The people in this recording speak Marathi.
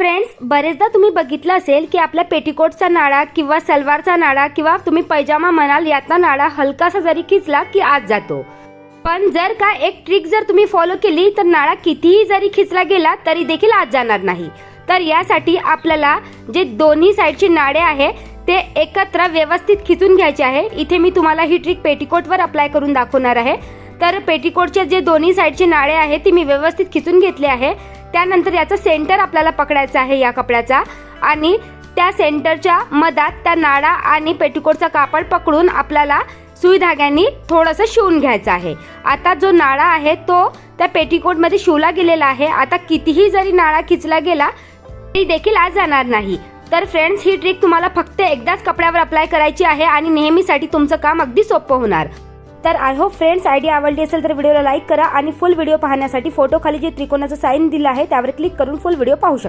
फ्रेंड्स बरेचदा तुम्ही बघितलं असेल की आपल्या पेटीकोटचा नाळा किंवा सलवारचा नाळा किंवा तुम्ही पैजामा म्हणाल यातला नाळा हलकासा जरी खिचला की आत जातो. पण जर का एक ट्रिक जर तुम्ही फॉलो केली तर नाळा कितीही जरी खिचला गेला तरी देखील आत जाणार नाही. तर यासाठी आपल्याला जे दोन्ही साईडचे नाळे आहे ते एकत्र व्यवस्थित खिचून घ्यायचे आहे. इथे मी तुम्हाला ही ट्रिक पेटीकोटवर अप्लाय करून दाखवणार आहे. तर पेटीकोटचे जे दोन्ही साईडचे नाळे आहे ती मी व्यवस्थित खिचून घेतले आहे. त्यानंतर याचा सेंटर आपल्याला पकडायचा आहे या कपड्याचा. आणि त्या सेंटरच्या मधात त्या नाडा आणि पेटिकोटचा कापड पकडून आपल्याला सुई धाग्यांनी थोडंसं शिवून घ्यायचं आहे. आता जो नाळा आहे तो त्या पेटिकोटमध्ये शिवला गेलेला आहे. आता कितीही जरी नाळा खिचला गेला तरी देखील आज जाणार नाही. तर फ्रेंड्स ही ट्रिक तुम्हाला फक्त एकदाच कपड्यावर अप्लाय करायची आहे आणि नेहमीसाठी तुमचं काम अगदी सोपं होणार. तर आय होप फ्रेंड्स आयडिया आवडली असेल तर व्हिडिओला लाईक करा आणि फुल व्हिडिओ पाहण्यासाठी फोटो खाली जे त्रिकोणाचं साईन दिलं आहे त्यावर क्लिक करून फुल व्हिडिओ पाहू शकता.